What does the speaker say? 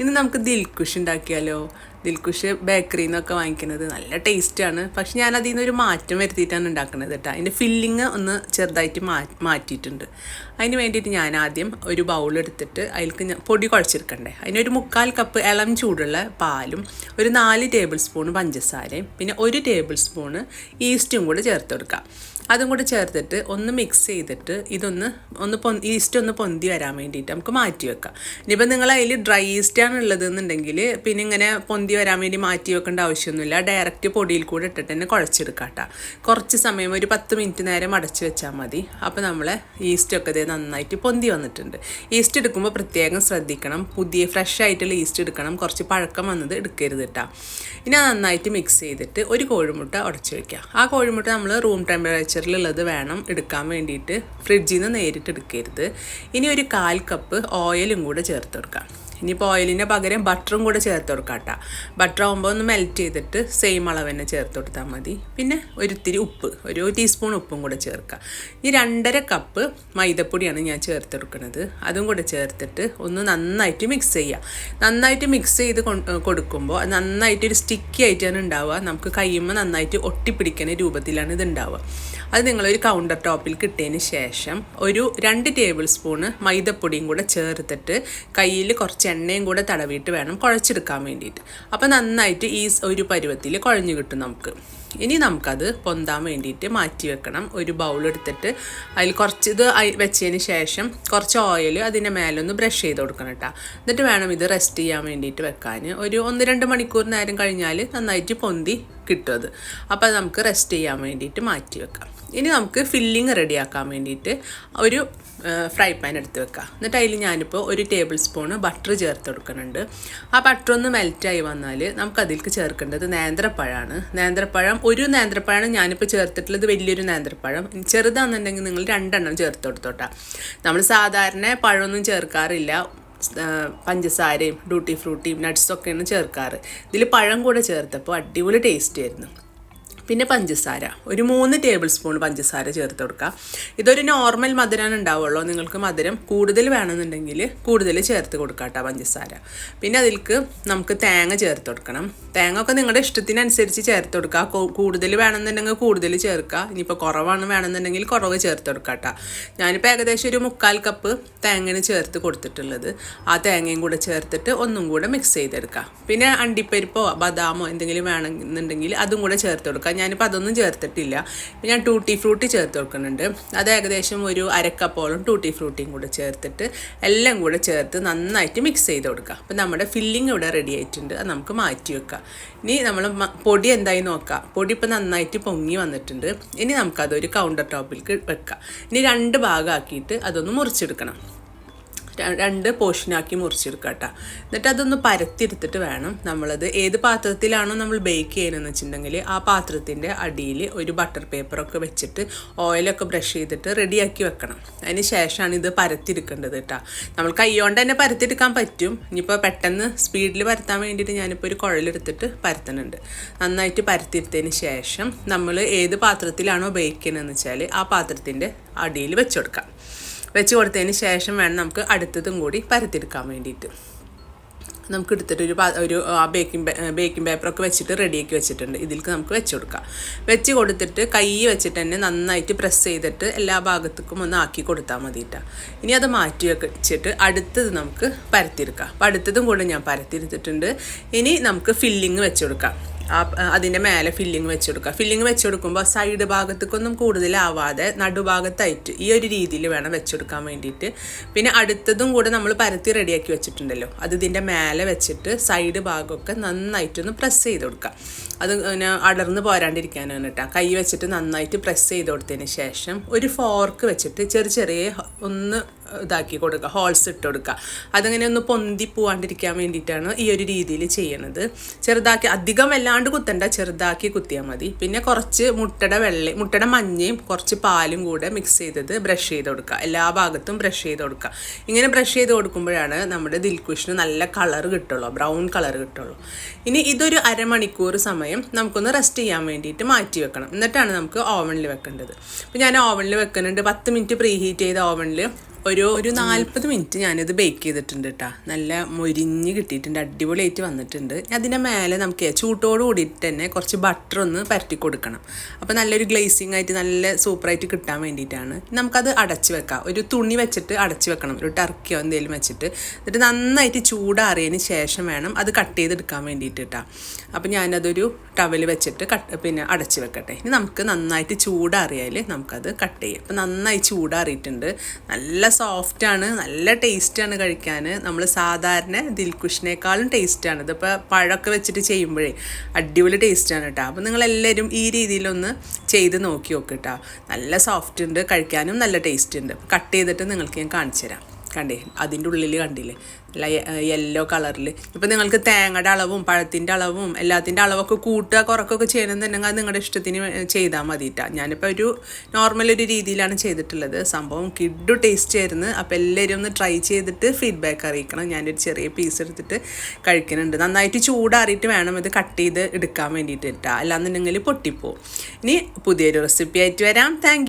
ഇന്ന് നമുക്ക് ദിൽക്കുഷ് ഉണ്ടാക്കിയാലോ? ദിൽക്കുഷ് ബേക്കറിയിൽ നിന്നൊക്കെ വാങ്ങിക്കുന്നത് നല്ല ടേസ്റ്റാണ് പക്ഷെ ഞാൻ അതിൽ നിന്നൊരു മാറ്റം വരുത്തിയിട്ടാണ് ഉണ്ടാക്കുന്നത് കേട്ടോ അതിന്റെ ഫില്ലിങ് ഒന്ന് ചെറുതായിട്ട് മാറ്റിയിട്ടുണ്ട്. അതിന് വേണ്ടിയിട്ട് ഞാൻ ആദ്യം ഒരു ബൗൾ എടുത്തിട്ട് അതിലേക്ക് ഞാൻ പൊടി കുഴച്ചെടുക്കണ്ടേ? അതിനൊരു മുക്കാൽ കപ്പ് ഇളം ചൂടുള്ള പാലും ഒരു നാല് ടേബിൾ സ്പൂൺ പഞ്ചസാരയും പിന്നെ ഒരു ടേബിൾ സ്പൂണ് ഈസ്റ്റും കൂടെ ചേർത്ത് കൊടുക്കാം. അതും കൂടെ ചേർത്തിട്ട് ഒന്ന് മിക്സ് ചെയ്തിട്ട് ഇതൊന്ന് ഒന്ന് പൊ ഈസ്റ്റ് ഒന്ന് പൊന്തി വരാൻ വേണ്ടിയിട്ട് നമുക്ക് മാറ്റി വെക്കാം. ഇനിയിപ്പോൾ നിങ്ങൾ അതിൽ ഡ്രൈ ഈസ്റ്റാണ് എന്നുണ്ടെങ്കിൽ പിന്നെ ഇങ്ങനെ പൊന്തി വരാൻ വേണ്ടി മാറ്റി വെക്കേണ്ട ആവശ്യമൊന്നുമില്ല. ഡയറക്റ്റ് പൊടിയിൽ കൂടെ ഇട്ടിട്ട് തന്നെ കുഴച്ചെടുക്കാം കേട്ടോ കുറച്ച് സമയം ഒരു പത്ത് മിനിറ്റ് നേരം അടച്ച് വെച്ചാൽ മതി. അപ്പോൾ നമ്മളെ ഈസ്റ്റൊക്കെ ഇതേ നന്നായിട്ട് പൊന്തി വന്നിട്ടുണ്ട്. ഈസ്റ്റ് എടുക്കുമ്പോൾ പ്രത്യേകം ശ്രദ്ധിക്കണം. പുതിയ ഫ്രഷ് ആയിട്ടുള്ള ഈസ്റ്റ് എടുക്കണം. കുറച്ച് പഴക്കം വന്നത് എടുക്കരുത് കേട്ടോ ഇനി നന്നായിട്ട് മിക്സ് ചെയ്തിട്ട് ഒരു കോഴിമുട്ട ഉടച്ച് വയ്ക്കുക ആ കോഴിമുട്ട നമ്മൾ റൂം ടെമ്പറേച്ചറിലുള്ളത് വേണം എടുക്കാൻ വേണ്ടിയിട്ട്. ഫ്രിഡ്ജിൽ നിന്ന് നേരിട്ട് എടുക്കരുത്. ഇനി ഒരു കാൽ കപ്പ് ഓയിലും കൂടെ ചേർത്ത് കൊടുക്കാം. ഇനിയിപ്പോൾ ഓയിലിന്റെ പകരം ബട്ടറും കൂടെ ചേർത്ത് കൊടുക്കാം കേട്ടോ ബട്ടർ ആകുമ്പോൾ ഒന്ന് മെൽറ്റ് ചെയ്തിട്ട് സെയിം അളവ് തന്നെ ചേർത്ത് കൊടുത്താൽ മതി. പിന്നെ ഒരിത്തിരി ഉപ്പ് ഒരു ടീസ്പൂൺ ഉപ്പും കൂടെ ചേർക്കുക ഈ രണ്ടര കപ്പ് മൈദപ്പൊടിയാണ് ഞാൻ ചേർത്ത് കൊടുക്കുന്നത് അതും കൂടെ ചേർത്തിട്ട് ഒന്ന് നന്നായിട്ട് മിക്സ് ചെയ്യുക നന്നായിട്ട് മിക്സ് ചെയ്ത് കൊടുക്കുമ്പോൾ നന്നായിട്ട് ഒരു സ്റ്റിക്കി ആയിട്ടാണ് ഉണ്ടാവുക. നമുക്ക് കയ്യുമ്പോൾ നന്നായിട്ട് ഒട്ടിപ്പിടിക്കുന്ന രൂപത്തിലാണ് ഇത് ഉണ്ടാവുക. അത് നിങ്ങളൊരു കൗണ്ടർ ടോപ്പിൽ കിട്ടിയതിന് ശേഷം ഒരു രണ്ട് ടേബിൾ സ്പൂണ് മൈദപ്പൊടിയും കൂടെ ചേർത്തിട്ട് കയ്യിൽ കുറച്ച് എണ്ണയും കൂടെ തടവിയിട്ട് വേണം കുഴച്ചെടുക്കാൻ വേണ്ടിയിട്ട്. അപ്പോൾ നന്നായിട്ട് ഈ ഒരു പരുവത്തിൽ കുഴഞ്ഞു കിട്ടും നമുക്ക്. ഇനി നമുക്കത് പൊന്താൻ വേണ്ടിയിട്ട് മാറ്റി വെക്കണം. ഒരു ബൗൾ എടുത്തിട്ട് അതിൽ കുറച്ച് ഇത് വെച്ചതിന് ശേഷം കുറച്ച് ഓയിൽ അതിന്റെ മേലൊന്ന് ബ്രഷ് ചെയ്ത് കൊടുക്കണം കേട്ടോ. എന്നിട്ട് വേണം ഇത് റെസ്റ്റ് ചെയ്യാൻ വേണ്ടിയിട്ട് വെക്കാൻ ഒരു ഒന്ന് രണ്ട് മണിക്കൂർ നേരം കഴിഞ്ഞാൽ നന്നായിട്ട് പൊന്തി കിട്ടും അത് അപ്പോൾ അത് നമുക്ക് റെസ്റ്റ് ചെയ്യാൻ വേണ്ടിയിട്ട് മാറ്റി വെക്കാം. ഇനി നമുക്ക് ഫില്ലിങ് റെഡിയാക്കാൻ വേണ്ടിയിട്ട് ഒരു ഫ്രൈ പാൻ എടുത്ത് വെക്കാം. എന്നിട്ട് അതിൽ ഞാനിപ്പോൾ ഒരു ടേബിൾ സ്പൂൺ ബട്ടർ ചേർത്ത് കൊടുക്കുന്നുണ്ട്. ആ ബട്ടർ ഒന്ന് മെൽറ്റായി വന്നാൽ നമുക്ക് അതിലേക്ക് ചേർക്കേണ്ടത് നേന്ത്രപ്പഴമാണ് നേന്ത്രപ്പഴം ഒരു നേന്ത്രപ്പഴമാണ് ഞാനിപ്പോൾ ചേർത്തിട്ടുള്ളത് വലിയൊരു നേന്ത്രപ്പഴം. ചെറുതാണെന്നുണ്ടെങ്കിൽ നിങ്ങൾ രണ്ടെണ്ണം ചേർത്ത് കൊടുത്തോട്ടാ. നമ്മൾ സാധാരണ പഴമൊന്നും ചേർക്കാറില്ല. പഞ്ചസാരയും ഡ്യൂട്ടി ഫ്രൂട്ടിയും നട്ട്സൊക്കെയാണ് ചേർക്കാറ്. ഇതിൽ പഴം കൂടെ ചേർത്തപ്പോൾ അടിപൊളി ടേസ്റ്റ് ആയിരുന്നു. പിന്നെ പഞ്ചസാര. ഒരു മൂന്ന് ടേബിൾ സ്പൂൺ പഞ്ചസാര ചേർത്ത് കൊടുക്കുക. ഇതൊരു നോർമൽ മധുരമാണ് ഉണ്ടാവുള്ളൂ. നിങ്ങൾക്ക് മധുരം കൂടുതൽ വേണമെന്നുണ്ടെങ്കിൽ കൂടുതൽ ചേർത്ത് കൊടുക്കുക കേട്ടോ പഞ്ചസാര. പിന്നെ അതിൽക്ക് നമുക്ക് തേങ്ങ ചേർത്ത് കൊടുക്കണം. തേങ്ങ ഒക്കെ നിങ്ങളുടെ ഇഷ്ടത്തിനനുസരിച്ച് ചേർത്ത് കൊടുക്കുക. കൂടുതൽ വേണമെന്നുണ്ടെങ്കിൽ കൂടുതൽ ചേർക്കുക. ഇനിയിപ്പോൾ കുറവാണ് വേണമെന്നുണ്ടെങ്കിൽ കുറവ് ചേർത്ത് കൊടുക്കുക കേട്ടോ. ഞാനിപ്പോൾ ഏകദേശം ഒരു മുക്കാൽ കപ്പ് തേങ്ങന് ചേർത്ത് കൊടുത്തിട്ടുള്ളത്. ആ തേങ്ങയും കൂടെ ചേർത്തിട്ട് ഒന്നും കൂടെ മിക്സ് ചെയ്തെടുക്കുക. പിന്നെ അണ്ടിപ്പരിപ്പോ ബദാമോ എന്തെങ്കിലും വേണമെന്നുണ്ടെങ്കിൽ അതും കൂടെ ചേർത്ത് കൊടുക്കുക. ഞാനിപ്പോൾ അതൊന്നും ചേർത്തിട്ടില്ല. ഞാൻ ടൂട്ടി ഫ്രൂട്ടി ചേർത്ത് കൊടുക്കുന്നുണ്ട് അത് ഏകദേശം ഒരു അരക്കപ്പോളം ടൂട്ടി ഫ്രൂട്ടിയും കൂടെ ചേർത്തിട്ട് എല്ലാം കൂടെ ചേർത്ത് നന്നായിട്ട് മിക്സ് ചെയ്ത് കൊടുക്കുക അപ്പം നമ്മുടെ ഫില്ലിംഗ് ഇവിടെ റെഡി ആയിട്ടുണ്ട്. അത് നമുക്ക് മാറ്റി വെക്കാം. ഇനി നമ്മൾ പൊടി എന്തായി നോക്കാം. പൊടി ഇപ്പം നന്നായിട്ട് പൊങ്ങി വന്നിട്ടുണ്ട്. ഇനി നമുക്കതൊരു കൗണ്ടർ ടോപ്പിലേക്ക് വെക്കാം. ഇനി രണ്ട് ഭാഗമാക്കിയിട്ട് അതൊന്ന് മുറിച്ചെടുക്കണം. രണ്ട് പോർഷനാക്കി മുറിച്ചെടുക്കുക കേട്ടോ എന്നിട്ട് അതൊന്ന് പരത്തിയെടുത്തിട്ട് വേണം നമ്മളത് ഏത് പാത്രത്തിലാണോ നമ്മൾ ബേക്ക് ചെയ്യണമെന്ന് വെച്ചിട്ടുണ്ടെങ്കിൽ ആ പാത്രത്തിന്റെ അടിയിൽ ഒരു ബട്ടർ പേപ്പറൊക്കെ വെച്ചിട്ട് ഓയിലൊക്കെ ബ്രഷ് ചെയ്തിട്ട് റെഡിയാക്കി വെക്കണം. അതിന് ശേഷമാണ് ഇത് പരത്തിയെടുക്കേണ്ടത് കേട്ടോ നമ്മൾ കൈകൊണ്ട് തന്നെ പരത്തിയെടുക്കാൻ പറ്റും. ഇനിയിപ്പോൾ പെട്ടെന്ന് സ്പീഡിൽ പരത്താൻ വേണ്ടിയിട്ട് ഞാനിപ്പോൾ ഒരു കുഴലെടുത്തിട്ട് പരത്തുന്നുണ്ട്. നന്നായിട്ട് പരത്തിയെടുത്തതിന് ശേഷം നമ്മൾ ഏത് പാത്രത്തിലാണോ ബേക്ക് ചെയ്യുന്നതെന്ന് വെച്ചാൽ ആ പാത്രത്തിന്റെ അടിയിൽ വെച്ചുകൊടുക്കാം വെച്ച് കൊടുത്തതിന് ശേഷം വേണം നമുക്ക് അടുത്തതും കൂടി പരത്തിയെടുക്കാൻ വേണ്ടിയിട്ട്. നമുക്ക് എടുത്തിട്ട് ഒരു ഒരു ബേക്കിംഗ് ബേക്കിംഗ് പേപ്പറൊക്കെ വെച്ചിട്ട് റെഡിയാക്കി വെച്ചിട്ടുണ്ട്. ഇതിലേക്ക് നമുക്ക് വെച്ച് കൊടുക്കാം. വെച്ച് കൊടുത്തിട്ട് കൈ വെച്ചിട്ട് തന്നെ നന്നായിട്ട് പ്രസ് ചെയ്തിട്ട് എല്ലാ ഭാഗത്തേക്കും ഒന്ന് ആക്കി കൊടുത്താൽ മതിയിട്ടാ ഇനി അത് മാറ്റി വെച്ചിട്ട് അടുത്തത് നമുക്ക് പരത്തിയെടുക്കാം. അപ്പോൾ അടുത്തതും കൂടെ ഞാൻ പരത്തിയെടുത്തിട്ടുണ്ട്. ഇനി നമുക്ക് ഫില്ലിങ് വെച്ച് കൊടുക്കാം. അതിന്റെ മേലെ ഫില്ലിങ് വെച്ച് കൊടുക്കുക ഫില്ലിങ് വെച്ച് കൊടുക്കുമ്പോൾ സൈഡ് ഭാഗത്തേക്കൊന്നും കൂടുതലാവാതെ നടുഭാഗത്തായിട്ട് ഈ ഒരു രീതിയിൽ വേണം വെച്ച് കൊടുക്കാൻ വേണ്ടിയിട്ട്. പിന്നെ അടുത്തതും കൂടെ നമ്മൾ പരത്തി റെഡിയാക്കി വെച്ചിട്ടുണ്ടല്ലോ. അത് ഇതിന്റെ മേലെ വെച്ചിട്ട് സൈഡ് ഭാഗമൊക്കെ നന്നായിട്ടൊന്ന് പ്രസ് ചെയ്ത് കൊടുക്കുക. അത് പിന്നെ അടർന്ന് പോരാണ്ടിരിക്കാനാണ് കേട്ടോ. കൈ വെച്ചിട്ട് നന്നായിട്ട് പ്രസ് ചെയ്ത് കൊടുത്തതിന് ശേഷം ഒരു ഫോർക്ക് വെച്ചിട്ട് ചെറിയ ചെറിയ ഒന്ന് ഇതാക്കി കൊടുക്കുക ഹോൾസ് ഇട്ട് കൊടുക്കുക. അതങ്ങനെ ഒന്ന് പൊന്തി പോവാണ്ടിരിക്കാൻ വേണ്ടിയിട്ടാണ് ഈ ഒരു രീതിയിൽ ചെയ്യണത്. ചെറുതാക്കി അധികം വല്ലാണ്ട് കുത്തണ്ട ചെറുതാക്കി കുത്തിയാൽ മതി. പിന്നെ കുറച്ച് മുട്ടയുടെ വെള്ള മുട്ടയുടെ മഞ്ഞയും കുറച്ച് പാലും കൂടെ മിക്സ് ചെയ്തത് ബ്രഷ് ചെയ്ത് കൊടുക്കുക. എല്ലാ ഭാഗത്തും ബ്രഷ് ചെയ്ത് കൊടുക്കുക. ഇങ്ങനെ ബ്രഷ് ചെയ്ത് കൊടുക്കുമ്പോഴാണ് നമ്മുടെ ദിൽക്കുഷിന് നല്ല കളർ കിട്ടുള്ളൂ ബ്രൗൺ കളർ കിട്ടുള്ളൂ. ഇനി ഇതൊരു അരമണിക്കൂർ സമയം നമുക്കൊന്ന് റെസ്റ്റ് ചെയ്യാൻ വേണ്ടിയിട്ട് മാറ്റി വെക്കണം. എന്നിട്ടാണ് നമുക്ക് ഓവനിൽ വെക്കേണ്ടത്. അപ്പോൾ ഞാൻ ഓവനിൽ വെക്കുന്നുണ്ട്. പത്ത് മിനിറ്റ് പ്രീ ഹീറ്റ് ചെയ്ത ഓവനിൽ आणले ഒരു ഒരു നാൽപ്പത് മിനിറ്റ് ഞാനിത് ബേക്ക് ചെയ്തിട്ടുണ്ട് കേട്ടോ നല്ല മൊരിഞ്ഞ് കിട്ടിയിട്ടുണ്ട് അടിപൊളിയായിട്ട് വന്നിട്ടുണ്ട്. അതിന്റെ മേലെ നമുക്ക് ചൂട്ടോട് കൂടിയിട്ട് തന്നെ കുറച്ച് ബട്ടർ ഒന്ന് പരട്ടി കൊടുക്കണം. അപ്പോൾ നല്ലൊരു ഗ്ലേസിംഗ് ആയിട്ട് നല്ല സൂപ്പറായിട്ട് കിട്ടാൻ വേണ്ടിയിട്ടാണ്. നമുക്കത് അടച്ച് വെക്കാം. ഒരു തുണി വെച്ചിട്ട് അടച്ച് വെക്കണം. ഒരു ടർക്കിയോ എന്തെങ്കിലും വെച്ചിട്ട്. എന്നിട്ട് നന്നായിട്ട് ചൂടാറിയതിന് ശേഷം വേണം അത് കട്ട് ചെയ്തെടുക്കാൻ വേണ്ടിയിട്ട് കേട്ടോ അപ്പോൾ ഞാനതൊരു ടവൽ വെച്ചിട്ട് കട്ട് പിന്നെ അടച്ച് വെക്കട്ടെ. ഇനി നമുക്ക് നന്നായിട്ട് ചൂടാറിയാൽ നമുക്കത് കട്ട് ചെയ്യാം. അപ്പോൾ നന്നായി ചൂടാറിയിട്ടുണ്ട്. നല്ല സോഫ്റ്റാണ് നല്ല ടേസ്റ്റാണ് കഴിക്കാൻ. നമ്മൾ സാധാരണ ദിൽക്കുഷിനേക്കാളും ടേസ്റ്റാണ് ഇതിപ്പോൾ പഴമൊക്കെ വെച്ചിട്ട് ചെയ്യുമ്പോഴേ അടിപൊളി ടേസ്റ്റാണ് കേട്ടോ അപ്പോൾ നിങ്ങളെല്ലാവരും ഈ രീതിയിലൊന്ന് ചെയ്ത് നോക്കി നോക്ക് കേട്ടോ നല്ല സോഫ്റ്റ് ഉണ്ട് കഴിക്കാനും നല്ല ടേസ്റ്റ് ഉണ്ട്. കട്ട് ചെയ്തിട്ട് നിങ്ങൾക്ക് ഞാൻ കാണിച്ചു തരാം. കണ്ടേ അതിന്റെ ഉള്ളിൽ കണ്ടില്ലേ? നല്ല യെല്ലോ കളറിൽ ഇപ്പം നിങ്ങൾക്ക് തേങ്ങയുടെ അളവും പഴത്തിന്റെ അളവും എല്ലാത്തിന്റെ അളവൊക്കെ കൂട്ടുക കുറക്കൊക്കെ ചെയ്യണമെന്നുണ്ടെങ്കിൽ അത് നിങ്ങളുടെ ഇഷ്ടത്തിന് ചെയ്താൽ മതിയിട്ടാ ഞാനിപ്പോൾ ഒരു നോർമൽ ഒരു രീതിയിലാണ് ചെയ്തിട്ടുള്ളത്. സംഭവം കിഡു ടേസ്റ്റ് ആയിരുന്നു. അപ്പോൾ എല്ലാവരും ഒന്ന് ട്രൈ ചെയ്തിട്ട് ഫീഡ്ബാക്ക് അറിയിക്കണം. ഞാനൊരു ചെറിയ പീസ് എടുത്തിട്ട് കഴിക്കുന്നുണ്ട്. നന്നായിട്ട് ചൂടാറിയിട്ട് വേണം ഇത് കട്ട് ചെയ്ത് എടുക്കാൻ വേണ്ടിയിട്ട്. ഇട്ടാ അല്ലാന്നുണ്ടെങ്കിൽ പൊട്ടിപ്പോവും. ഇനി പുതിയൊരു റെസിപ്പി ആയിട്ട് വരാം. താങ്ക്